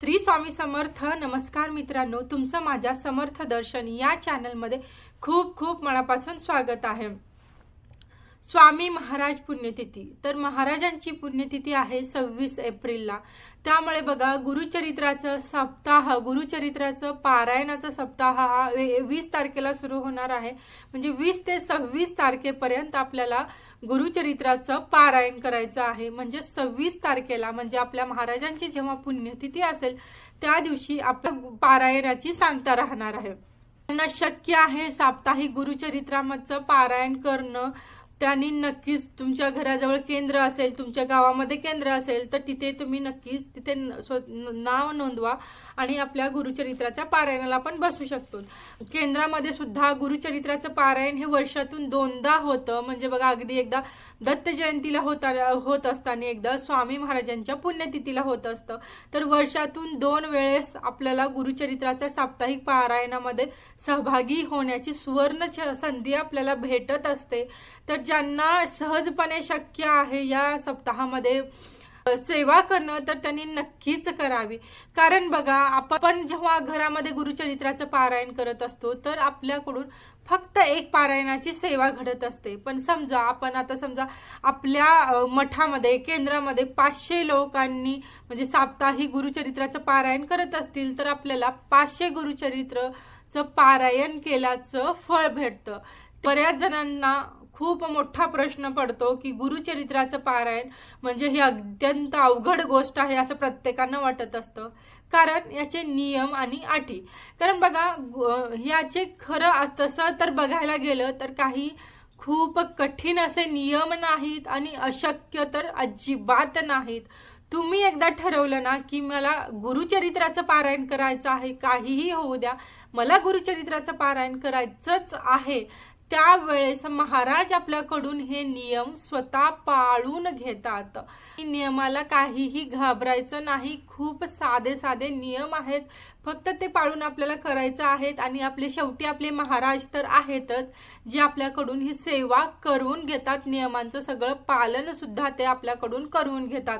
श्री स्वामी समर्थ नमस्कार मित्रांनो. तुमचं माझ्या समर्थ दर्शन या चॅनलमध्ये खूप खूप मनापासून स्वागत आहे. स्वामी महाराज पुण्यतिथी. तर महाराजांची पुण्यतिथी आहे सव्वीस एप्रिलला. त्यामुळे बघा गुरुचरित्राचं सप्ताह गुरुचरित्राचं पारायणाचा सप्ताह हा वीस तारखेला सुरू होणार आहे. म्हणजे वीस ते सव्वीस तारखेपर्यंत आपल्याला गुरुचरित्राचं पारायण करायचं आहे. म्हणजे सव्वीस तारखेला म्हणजे आपल्या महाराजांची जेव्हा पुण्यतिथी असेल त्या दिवशी आपल्या पारायणाची सांगता राहणार आहे. त्यांना शक्य आहे साप्ताहिक गुरुचरित्रामधचं पारायण करणं. त्यांनी नक्कीच तुमच्या घराजवळ केंद्र असेल तुमच्या गावामध्ये केंद्र असेल तर तिथे तुम्ही नक्कीच तिथे स्व- नाव नोंदवा. आणि आपल्या गुरुचरित्राच्या पारायणाला पण बसू शकतो. केंद्रामध्ये सुद्धा गुरुचरित्राचं पारायण हे वर्षातून दोनदा होतं. म्हणजे बघा अगदी एकदा दत्त जयंतीला होता होत असताना एकदा स्वामी महाराजांच्या पुण्यतिथीला होत असतं. तर वर्षातून दोन वेळेस आपल्याला गुरुचरित्राच्या साप्ताहिक पारायणामध्ये सहभागी होण्याची सुवर्ण छ- संधी आपल्याला भेटत असते. तर ज्यांना सहजपणे शक्य आहे या सप्ताहामध्ये सेवा करणं तर त्यांनी नक्कीच करावी. कारण बघा आपण जेव्हा घरामध्ये गुरुचरित्राचं पारायण करत असतो तर आपल्याकडून फक्त एक पारायणाची सेवा घडत असते. पण समजा आपण आता समजा आपल्या मठामध्ये केंद्रामध्ये पाचशे लोकांनी म्हणजे साप्ताहिक गुरुचरित्राचं पारायण करत असतील तर आपल्याला पाचशे गुरुचरित्रचं पारायण केल्याचं फळ भेटतं. बऱ्याच जणांना खूप मोठा प्रश्न पडतो की गुरुचरित्राचं पारायण म्हणजे ही अत्यंत अवघड गोष्ट आहे असं प्रत्येकानं वाटत असतं. कारण याचे नियम आणि अटी. कारण बघा गु- याचे खरं तसं तर बघायला गेलं तर काही खूप कठीण असे नियम नाहीत आणि अशक्य तर अजिबात नाहीत. तुम्ही एकदा ठरवलं ना की मला गुरुचरित्राचं पारायण करायचं आहे काहीही होऊ द्या मला गुरुचरित्राचं पारायण करायचंच आहे त्यावेळेस महाराज आपल्याकडून हे नियम स्वतः पाळून घेतात. नियमाला काहीही घाबरायचं नाही. खूप साधे साधे नियम आहेत. फक्त ते पाळून आपल्याला करायचं आहेत आणि आपले शेवटी आपले महाराज तर आहेतच जे आपल्याकडून ही सेवा करून घेतात. नियमांचं सगळं पालन सुद्धा ते आपल्याकडून करून घेतात.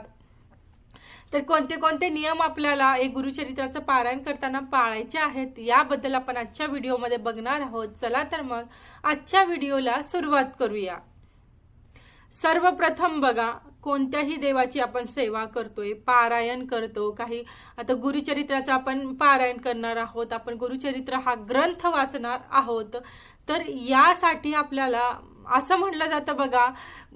तर कोणते कोणते नियम आपल्याला एक गुरुचरित्राचं पारायण करताना पाळायचे आहेत याबद्दल आपण आजच्या व्हिडिओमध्ये बघणार आहोत. चला तर मग आजच्या व्हिडिओला सुरुवात करूया. सर्वप्रथम बघा कोणत्याही देवाची आपण सेवा करतोय पारायण करतो काही आता गुरुचरित्राचं आपण पारायण करणार आहोत आपण गुरुचरित्र हा ग्रंथ वाचणार आहोत. तर यासाठी आपल्याला असं म्हटलं जातं बघा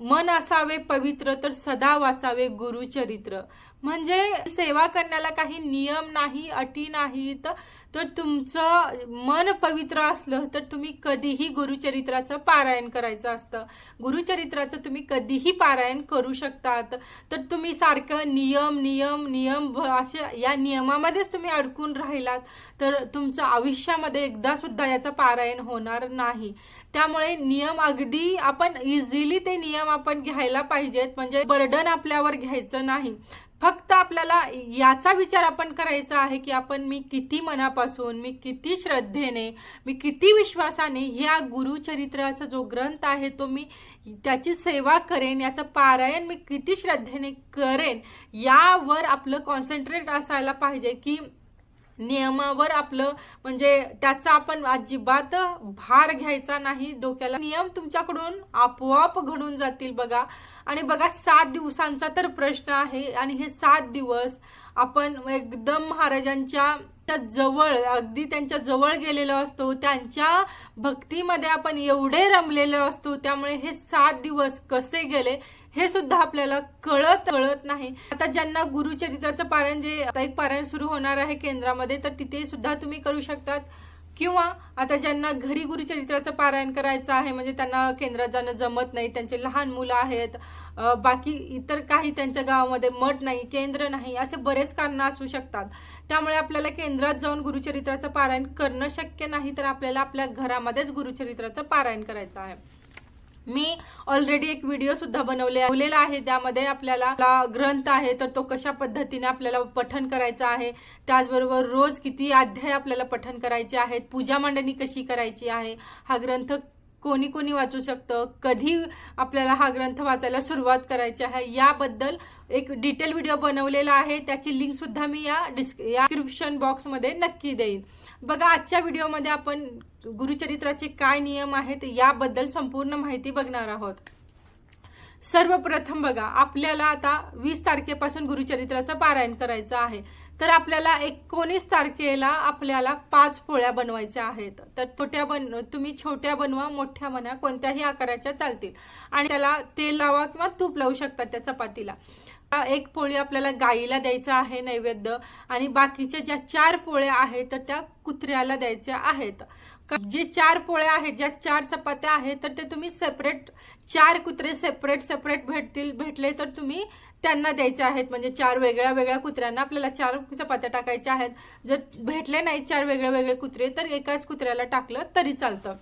मन असावे पवित्र तर सदा वाचावे गुरुचरित्र. म्हणजे सेवा करण्याला काही नियम नाही अटी नाहीत तर तुमचं मन पवित्र असलं तर तुम्ही कधीही गुरुचरित्राचं पारायण करायचं असतं. गुरुचरित्राचं तुम्ही कधीही पारायण करू शकतात. तर तुम्ही सारखं नियम नियम नियम असे अशा या नियमामध्येच तुम्ही अडकून राहिलात तर तुमचं आयुष्यामध्ये एकदा सुद्धा याचं पारायण होणार नाही. त्यामुळे नियम अगदी आपण इझिली ते नियम आपण घ्यायला पाहिजेत. म्हणजे बर्डन आपल्यावर घ्यायचं नाही. फक्त आपल्याला याचा विचार आपण करायचा आहे की आपण मी किती मनापासून मी किती श्रद्धेने मी किती विश्वासाने ह्या गुरुचरित्राचा जो ग्रंथ आहे तो मी त्याची सेवा करेन याचं पारायण मी किती श्रद्धेने करेन यावर आपलं कॉन्सन्ट्रेट असायला पाहिजे की नियमावर आपलं म्हणजे त्याचा आपण अजिबात भार घ्यायचा नाही डोक्याला नियम तुमच्याकडून आपोआप घडून जातील बघा. आणि बघा सात दिवसांचा तर प्रश्न आहे. आणि हे सात दिवस आपण एकदम महाराजांच्या त्या जवळ अगदी त्यांच्या जवळ गेलेलो असतो. त्यांच्या भक्तीमध्ये आपण एवढे रमलेलो असतो. त्यामुळे हे सात दिवस कसे गेले हे सुद्धा आपल्याला कळत कळत नाही. आता ज्यांना गुरुचरित्राचं पारायण जे आता एक पारायण सुरू होणार आहे केंद्रामध्ये तर तिथे सुद्धा तुम्ही करू शकतात. किंवा आता ज्यांना घरी गुरुचरित्राचं पारायण करायचं आहे म्हणजे त्यांना केंद्रात जाणं जमत नाही त्यांचे लहान मुलं आहेत बाकी इतर काही त्यांच्या गावामध्ये मठ नाही केंद्र नाही असे बरेच कारणं असू शकतात. त्यामुळे आपल्याला केंद्रात जाऊन गुरुचरित्राचं पारायण करणं शक्य नाही तर आपल्याला आपल्या घरामध्येच गुरुचरित्राचं पारायण करायचं आहे. मी ऑलरेडी एक व्हिडिओ सुद्धा बनवले बनवलेला आहे. त्यामध्ये आपल्याला ग्रंथ आहे तर तो कशा पद्धतीने आपल्याला पठन करायचा आहे त्याचबरोबर रोज किती अध्याय आपल्याला पठन करायचे आहेत पूजा मांडणी कशी करायची आहे हा ग्रंथ कोणी कोणी वाचू शकतं कधी आपल्याला हा ग्रंथ वाचायला सुरुवात करायची आहे याबद्दल एक डिटेल व्हिडिओ बनवलेला आहे. त्याची लिंक सुद्धा मी या डिस्क या डिस्क्रिप्शन बॉक्समध्ये नक्की देईन. बघा आजच्या व्हिडिओमध्ये आपण गुरुचरित्राचे काय नियम आहेत याबद्दल संपूर्ण माहिती बघणार आहोत. सर्वप्रथम बघा आपल्याला आता वीस तारखेपासून गुरुचरित्राचं पारायण करायचं आहे. तर आपल्याला एकोणीस तारखेला आपल्याला पाच पोळ्या बनवायच्या आहेत. तर छोट्या बन तुम्ही छोट्या बनवा मोठ्या बनवा कोणत्याही आकाराच्या चालतील. आणि त्याला तेल लावा किंवा तूप लावू शकता त्या चपातीला. एक पोळी आपल्याला गाईला द्यायचं आहे नैवेद्य आणि बाकीच्या ज्या चार पोळ्या आहेत तर त्या कुत्र्याला द्यायच्या आहेत. जे चार पोळ्या आहेत ज्या चार चपात्या आहेत तर ते तुम्ही सेपरेट चार कुत्रे सेपरेट सेपरेट भेटतील भेटले तर तुम्ही त्यांना द्यायचे आहेत. म्हणजे चार वेगळ्या वेगळ्या कुत्र्यांना आपल्याला चार चपात्या टाकायच्या आहेत. जर भेटले नाही चार वेगळे वेगळे कुत्रे तर एकाच कुत्र्याला टाकलं तरी चालतं.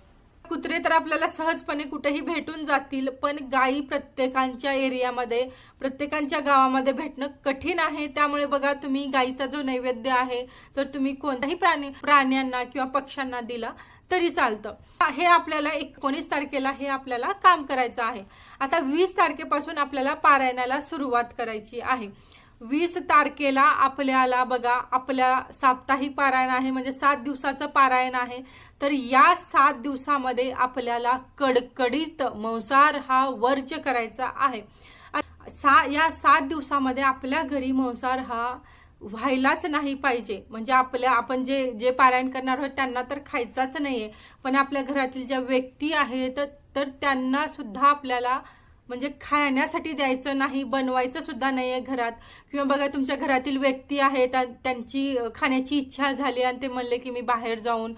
कुत्रे तर आपल्याला सहजपणे कुठेही भेटून जातील पण गायी प्रत्येकांच्या एरियामध्ये प्रत्येकांच्या गावामध्ये भेटणं कठीण आहे. त्यामुळे बघा तुम्ही गायीचा जो नैवेद्य आहे तर तुम्ही कोणत्याही प्राणी प्राण्यांना किंवा पक्ष्यांना दिला तरी चालतं. हे आपल्याला एकोणीस तारखेला हे आपल्याला काम करायचं आहे. आता वीस तारखेपासून आपल्याला पारायणाला सुरुवात करायची आहे. वीस तारखेला आपल्याला बघा आपल्या साप्ताहिक पारायण आहे म्हणजे सात दिवसाचं पारायण आहे. तर या सात दिवसामध्ये आपल्याला कडकडीत मंसार हा वर्ज करायचा आहे. सा या सात दिवसामध्ये आपल्या घरी मंसार हा व्हायलाच नाही पाहिजे. म्हणजे आपल्या आपण जे जे पारायण करणार आहोत त्यांना तर खायचाच नाही आहे पण आपल्या घरातील ज्या व्यक्ती आहेत तर त्यांना सुद्धा आपल्याला म्हणजे खाण्यासाठी द्यायचं नाही बनवायचं सुद्धा नाही आहे घरात. किंवा बघा तुमच्या घरातील व्यक्ती आहेत त्यांची खाण्याची इच्छा झाली आणि ते म्हणले की मी बाहेर जाऊन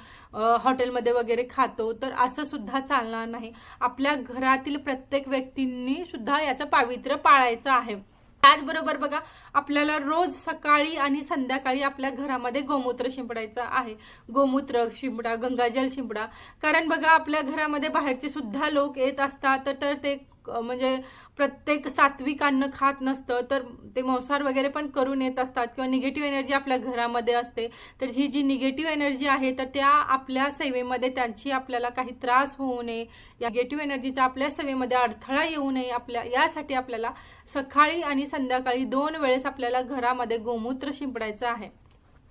हॉटेलमध्ये वगैरे खातो तर असं सुद्धा चालणार नाही. आपल्या घरातील प्रत्येक व्यक्तींनी सुद्धा याचं पावित्र्य पाळायचं आहे. त्याचबरोबर बघा आपल्याला रोज सकाळी आणि संध्याकाळी आपल्या घरामध्ये गोमूत्र शिंपडायचं आहे. गोमूत्र शिंपडा गंगाजल शिंपडा. कारण बघा आपल्या घरामध्ये बाहेरचे सुद्धा लोक येत असतात तर ते म्हणजे प्रत्येक सात्विक अन्न खात नसतं तर ते मांसाहार वगैरे पण करून येत असतात किंवा निगेटिव्ह एनर्जी आपल्या घरामध्ये असते तर ही जी निगेटिव्ह एनर्जी आहे तर त्या आपल्या सेवेमध्ये त्यांची आपल्याला काही त्रास होऊ नये. या निगेटिव्ह एनर्जीचा आपल्या सेवेमध्ये अडथळा येऊ नये. आपल्या यासाठी आपल्याला सकाळी आणि संध्याकाळी दोन वेळेस आपल्याला घरामध्ये गोमूत्र शिंपडायचं आहे.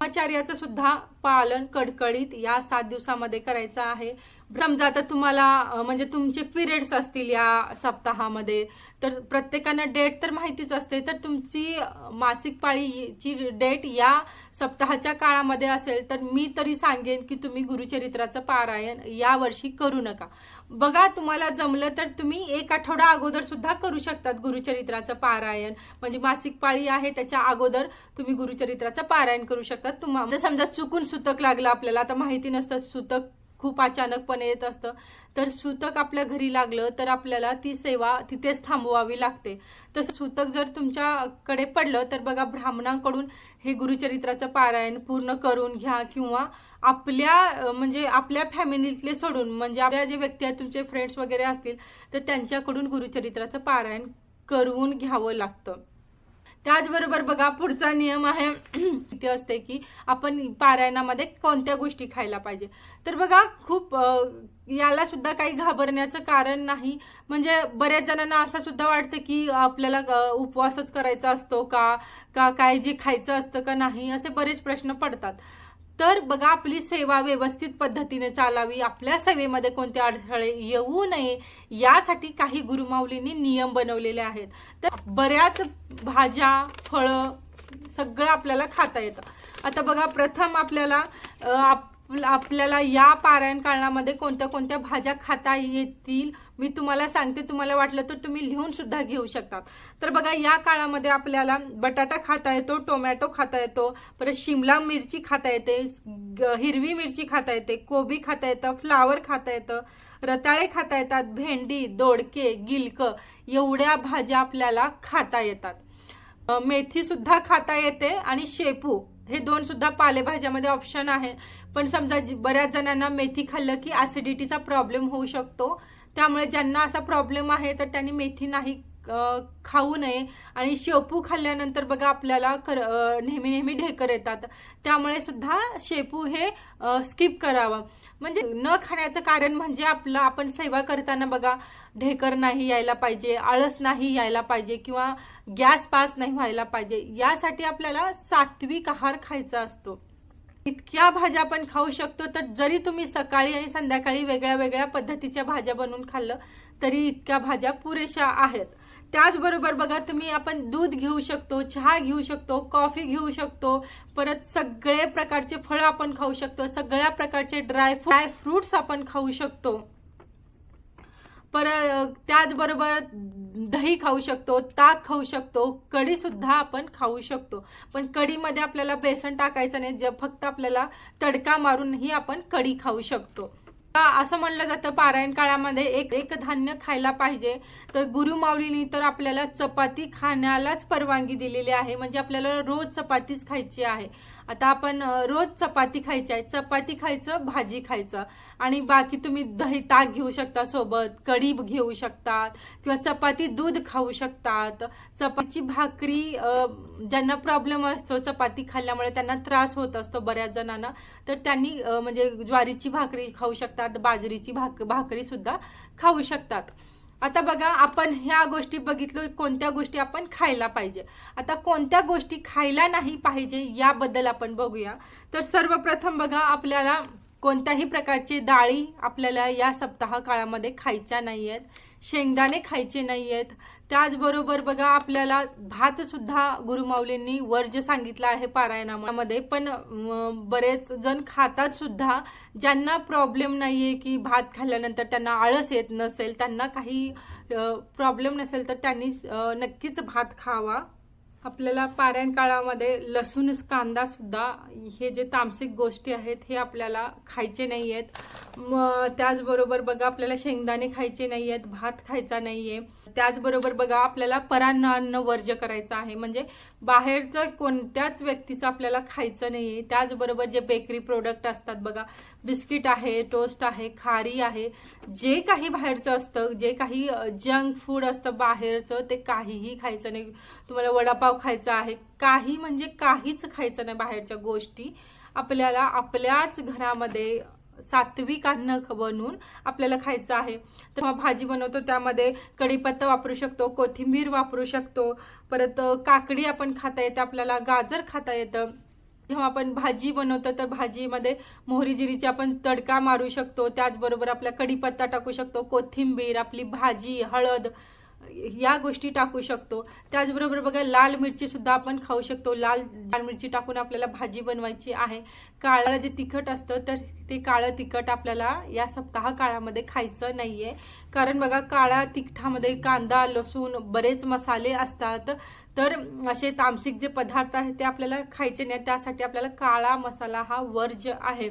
ब्रह्मचार्याचं सुद्धा पालन कडकडीत या सात दिवसामध्ये करायचं आहे. समजा आता तुम्हाला म्हणजे तुमचे पिरियड्स असतील या सप्ताहामध्ये तर प्रत्येकानं डेट तर माहितीच असते तर तुमची मासिक पाळीची डेट या सप्ताहाच्या काळामध्ये असेल तर मी तरी सांगेन की तुम्ही गुरुचरित्राचं पारायण या वर्षी करू नका. बघा तुम्हाला जमलं तर तुम्ही एक आठवडा अगोदर सुद्धा करू शकतात गुरुचरित्राचं पारायण. म्हणजे मासिक पाळी आहे त्याच्या अगोदर तुम्ही गुरुचरित्राचं पारायण करू शकतात. तुम्हाला समजा चुकून सुतक लागलं आपल्याला आता माहिती नसतं सुतक खूप अचानकपणे येत असतं. तर सुतक आपल्या घरी लागलं तर आपल्याला ती सेवा तिथेच थांबवावी लागते. तसं सुतक जर तुमच्याकडे पडलं तर बघा ब्राह्मणांकडून हे गुरुचरित्राचं पारायण पूर्ण करून घ्या किंवा आपल्या म्हणजे आपल्या फॅमिलीतले सोडून म्हणजे आपल्या जे व्यक्ती आहेत तुमचे फ्रेंड्स वगैरे असतील तर त्यांच्याकडून गुरुचरित्राचं पारायण करून घ्यावं लागतं. त्याचबरोबर बघा पुढचा नियम आहे इथे असते की आपण पारायणामध्ये कोणत्या गोष्टी खायला पाहिजे. तर बघा खूप याला सुद्धा काही घाबरण्याचं कारण नाही. म्हणजे बऱ्याच जणांना असं सुद्धा वाटतं की आपल्याला उपवासच करायचा असतो का का काय जे खायचं असतं का नाही असे बरेच प्रश्न पडतात. तर बघा आपली सेवा व्यवस्थित पद्धतीने चालावी आपल्या सेवेमध्ये कोणते अडथळे येऊ नये यासाठी काही गुरुमाऊलींनी नियम बनवलेले आहेत. तर बऱ्याच भाज्या फळं सगळं आपल्याला खाता येतं. आता बघा प्रथम आपल्याला आप आपल्याला या पारायण काळामध्ये कोणत्या कोणत्या भाज्या खाता येतील? मी तुम्हाला सांगते तुम्हाला वाटलं तर तुम्ही लिहून सुद्धा घेऊ शकतात. तर बघा या काळामध्ये आपल्याला बटाटा खाता येतो टोमॅटो खाता येतो परत शिमला मिरची खाता येते हिरवी मिरची खाता येते कोबी खाता येतं फ्लावर खाता येतं रताळे खाता येतात भेंडी दोडके गिलक एवढ्या भाज्या आपल्याला खाता येतात. मेथी सुद्धा खाता येते आणि शेपू हे दोन सुद्धा पालेभाज्यामध्ये ऑप्शन आहे. पण समजा बऱ्याच जणांना मेथी खाल्लं की ॲसिडिटीचा प्रॉब्लेम होऊ शकतो. त्यामुळे ज्यांना असा प्रॉब्लेम आहे तर त्यांनी मेथी नाही खाऊ नये. आणि शेपू खाल्ल्यानंतर बघा आपल्याला कर नेहमी नेहमी ढेकर येतात. त्यामुळे सुद्धा शेपू हे स्किप करावं. म्हणजे न खाण्याचं कारण म्हणजे आपलं आपण सेवा करताना बघा ढेकर नाही यायला पाहिजे आळस नाही यायला पाहिजे किंवा गॅस पास नाही व्हायला पाहिजे यासाठी आपल्याला सात्विक आहार खायचा असतो. इतक्या भाज्या आपण खाऊ शकतो तर जरी तुम्ही सकाळी आणि संध्याकाळी वेगळ्या वेगळ्या पद्धतीच्या भाज्या बनवून खाल्लं तरी इतक्या भाज्या पुरेशा आहेत. त्याचबरोबर बघा तुम्ही आपण दूध घेऊ शकतो चहा घेऊ शकतो कॉफी घेऊ शकतो परत सगळे प्रकारचे फळं आपण खाऊ शकतो सगळ्या प्रकारचे ड्राय ड्राय फ्रुट्स आपण खाऊ शकतो. परत त्याचबरोबर दही खाऊ शकतो ताक खाऊ शकतो कढीसुद्धा आपण खाऊ शकतो. पण कढीमध्ये आपल्याला बेसन टाकायचं नाही जे फक्त आपल्याला तडका मारूनही आपण कढी खाऊ शकतो. असं म्हणलं जातं पारायण काळामध्ये एक एक धान्य खायला पाहिजे. तर गुरुमाऊलीनी तर आपल्याला चपाती खाण्यालाच परवानगी दिलेली आहे. म्हणजे आपल्याला रोज चपातीच खायची आहे. आता आपण रोज चपाती खायची आहे. चपाती खायचं भाजी खायचं. आणि बाकी तुम्ही दही ताक घेऊ शकता सोबत कढी घेऊ शकतात किंवा चपाती दूध खाऊ शकतात. चपातीची भाकरी ज्यांना प्रॉब्लेम असतो चपाती खाल्ल्यामुळे त्यांना त्रास होत असतो बऱ्याच जणांना. तर त्यांनी म्हणजे ज्वारीची भाकरी खाऊ शकतात. बाजरीची भाक भाकरी सुद्धा खाऊ शकतात. आता बघा आपण ह्या गोष्टी बघितलो कोणत्या गोष्टी आपण खायला पाहिजे. आता कोणत्या गोष्टी खायला नाही पाहिजे याबद्दल आपण बघूया. तर सर्वप्रथम बघा आपल्याला कोणत्याही प्रकारचे डाळी आपल्याला या सप्ताह काळामध्ये खायच्या नाही आहेत शेंगदाणे खायचे नाही आहेत त्याचबरोबर बघा आपल्याला भात सुद्धा गुरुमाऊलींनी वर्ज सांगितलं आहे पारायणामध्ये. पण बरेच जण खातात सुद्धा ज्यांना प्रॉब्लेम नाही आहे की भात खाल्ल्यानंतर त्यांना आळस येत नसेल त्यांना काही प्रॉब्लेम नसेल तर त्यांनी नक्कीच भात खावा. आपल्याला पारायण काळामध्ये लसूण कांदा सुद्धा हे जे तामसिक गोष्टी आहेत हे आपल्याला खायचे नाही आहेत मग त्याचबरोबर बघा आपल्याला शेंगदाणे खायचे नाही आहेत भात खायचा नाही आहे त्याचबरोबर बघा आपल्याला परान्न अन्न वर्ज्य करायचं आहे. म्हणजे बाहेरचं कोणत्याच व्यक्तीचं आपल्याला खायचं नाही आहे त्याचबरोबर जे बेकरी प्रोडक्ट असतात बघा बिस्किट आहे टोस्ट आहे खारी आहे जे काही बाहेरचं असतं जे काही जंक फूड असतं बाहेरचं ते काहीही खायचं नाही. तुम्हाला वडापाव खायचा आहे काही म्हणजे काहीच खायचं नाही बाहेरच्या गोष्टी. आपल्याला आपल्याच घरामध्ये सात्विक अन्न बनवून आपल्याला खायचं आहे. तर मग भाजी बनवतो त्यामध्ये कढीपत्ता वापरू शकतो कोथिंबीर वापरू शकतो. परत काकडी आपण खाता येतं आपल्याला गाजर खाता येतं. जेव्हा आपण भाजी बनवतो तर भाजीमध्ये मोहरी जिरीची आपण तडका मारू शकतो. त्याचबरोबर आपला कढीपत्ता टाकू शकतो. कोथिंबीर आपली भाजी हळद या गोष्टी टाकू शकतो. त्याचबरोबर बघा लाल मिरची सुद्धा आपण खाऊ शकतो. लाल लाल मिरची टाकून आपल्याला भाजी बनवायची आहे. काळं जे तिखट असतं तर ते काळं तिखट आपल्याला या सप्ताह काळामध्ये खायचं नाहीये. कारण बघा काळ्या तिखटामध्ये कांदा लसूण बरेच मसाले असतात. तर असे तामसिक जे पदार्थ आहेत ते आपल्याला खायचे नाही त्यासाठी आपल्याला काळा मसाला हा वर्ज आहे.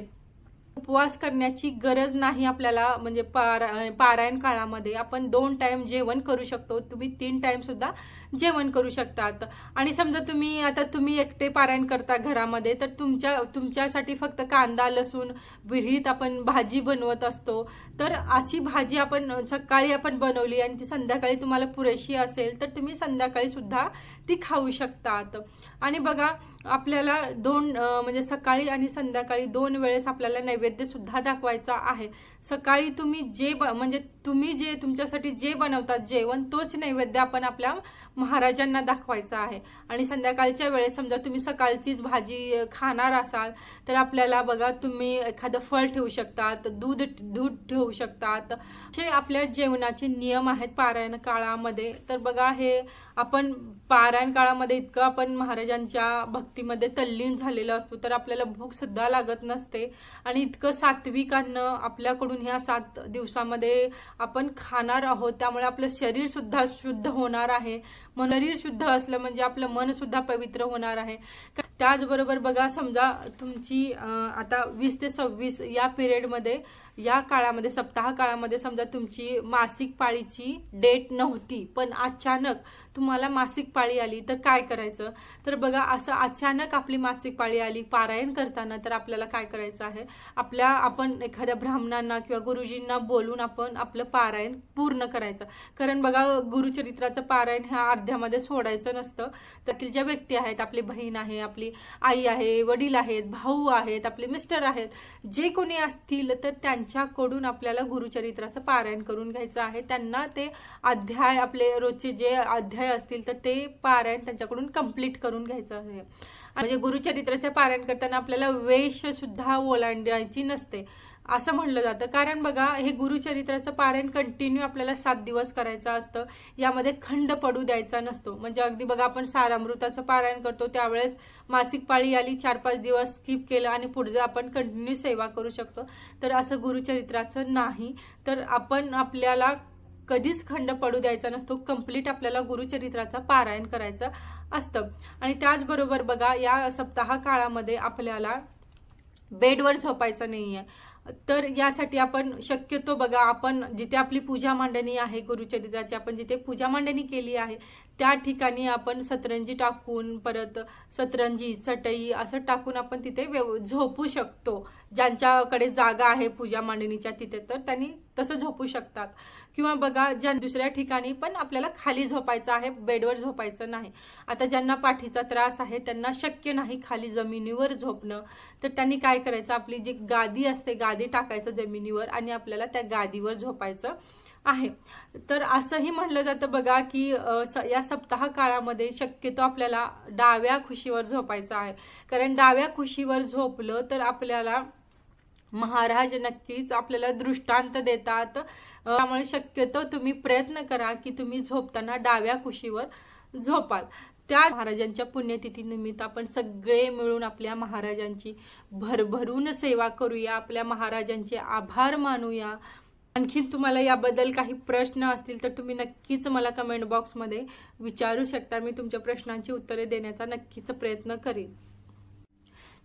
उपवास करण्याची गरज नाही आपल्याला म्हणजे पारा पारायण काळामध्ये. आपण दोन टाइम जेवण करू शकतो. तुम्ही तीन टाइम सुद्धा जेवण करू शकतात. आणि समजा तुम्ही आता तुम्ही एकटे पारायण करता घरामध्ये तर तुमच्या तुमच्यासाठी फक्त कांदा लसूण विहिरीत आपण भाजी बनवत असतो. तर अशी भाजी आपण सकाळी आपण बनवली आणि ती संध्याकाळी तुम्हाला पुरेशी असेल तर तुम्ही संध्याकाळी सुद्धा ती खाऊ शकतात. आणि बघा आपल्याला दोन म्हणजे सकाळी आणि संध्याकाळी दोन वेळेस आपल्याला नैवेद्य सुद्धा दाखवायचा आहे. सकाळी तुम्ही जे ब- म्हणजे तुम्ही जे तुमच्यासाठी जे बनवतात जेवण तोच नैवेद्य आपण आपल्या महाराजांना दाखवायचा आहे. आणि संध्याकाळच्या वेळेस समजा तुम्ही सकाळचीच भाजी खाणार असाल तर आपल्याला बघा तुम्ही एखादं फळ ठेवू शकतात दूध दूध ठेवू शकतात. हे आपल्या जेवणाचे नियम आहेत पारायण काळामध्ये. तर बघा हे आपण पारायण काळामध्ये इतकं आपण महाराजांच्या भक्तीमध्ये तल्लीन झालेलो असतो तर आपल्याला भूक सुद्धा लागत नसते. आणि इतकं सात्विक अन्न आपल्याकडून ह्या सात दिवसामध्ये आपण खाणार आहोत त्यामुळे आपलं शरीर सुद्धा शुद्ध होणार आहे. मन शरीर शुद्ध असलं म्हणजे आपलं मन सुद्धा पवित्र होणार आहे. त्याचबरोबर बघा समजा तुमची आता वीस ते सव्वीस या पिरियडमध्ये या काळामध्ये सप्ताह काळामध्ये समजा तुमची मासिक पाळीची डेट नव्हती पण अचानक तुम्हाला मासिक पाळी आली तर काय करायचं? तर बघा असं अचानक आपली मासिक पाळी आली पारायण करताना तर आपल्याला काय करायचं आहे? आपल्या आपण एखाद्या ब्राह्मणांना किंवा गुरुजींना बोलून आपण आपलं पारायण पूर्ण करायचं. कारण बघा गुरुचरित्राचं पारायण ह्या अर्ध्यामध्ये सोडायचं नसतं. त्यातील ज्या व्यक्ती आहेत आपली बहीण आहे आपली आई आहे वडील आहेत भाऊ आहेत आपले मिस्टर आहेत जे कोणी असतील तर त्यांच्याकडून आपल्याला गुरुचरित्राचं पारायण करून घ्यायचं आहे. त्यांना ते अध्याय आपले रोजचे जे अध्याय असतील तर ते पारायण त्यांच्याकडून कंप्लीट करून घ्यायचं आहे. म्हणजे गुरुचरित्राचे पारायण करताना आपल्याला वेशसुद्धा ओलांडायची नसते असं म्हणलं जातं. कारण बघा हे गुरुचरित्राचं पारायण कंटिन्यू आपल्याला सात दिवस करायचं असतं. यामध्ये खंड पडू द्यायचा नसतो. म्हणजे अगदी बघा आपण सारामृताचं पारायण करतो त्यावेळेस मासिक पाळी आली चार पाच दिवस स्किप केलं आणि पुढे आपण कंटिन्यू सेवा करू शकतो. तर असं गुरुचरित्राचं नाही. तर आपण आपल्याला कधीच खंड पडू द्यायचा नसतो. कंप्लीट आपल्याला गुरुचरित्राचा पारायण करायचं असतं. आणि त्याचबरोबर बघा या सप्ताह काळामध्ये आपल्याला बेडवर झोपायचं नाही आहे तर यासाठी आपण शक्यतो बघा आपण जिथे आपली पूजा मांडणी आहे गुरुचरित्राची आपण जिथे पूजा मांडणी केली आहे त्या ठिकाणी आपण सतरंजी टाकून परत सतरंजी चटई असं टाकून आपण तिथे व्यव झोपू शकतो. ज्यांच्याकडे जागा आहे पूजा मांडणीच्या तिथे तर त्यांनी तसं झोपू शकतात. किंवा बघा ज्या दुसऱ्या ठिकाणी पण आपल्याला खाली झोपायचं आहे बेडवर झोपायचं नाही. आता ज्यांना पाठीचा त्रास आहे त्यांना शक्य नाही खाली जमिनीवर झोपणं. तर त्यांनी काय करायचं? आपली जी गादी असते गादी टाकायचं जमिनीवर आणि आपल्याला त्या गादीवर झोपायचं आहे. तर असंही म्हणलं जातं बघा की या सप्ताह काळामध्ये शक्यतो आपल्याला डाव्या खुशीवर झोपायचं आहे. कारण डाव्या खुशीवर झोपलं तर आपल्याला महाराज नक्कीच आपल्याला दृष्टांत देतात. त्यामुळे शक्यतो तुम्ही प्रयत्न करा की तुम्ही झोपताना डाव्या कुशीवर झोपाल. त्या महाराजांच्या पुण्यतिथीनिमित्त आपण सगळे मिळून आपल्या महाराजांची भरभरून सेवा करूया आपल्या महाराजांचे आभार मानूया. आणखीन तुम्हाला याबद्दल काही प्रश्न असतील तर तुम्ही नक्कीच मला कमेंट बॉक्समध्ये विचारू शकता. मी तुमच्या प्रश्नांची उत्तरे देण्याचा नक्कीच प्रयत्न करेन.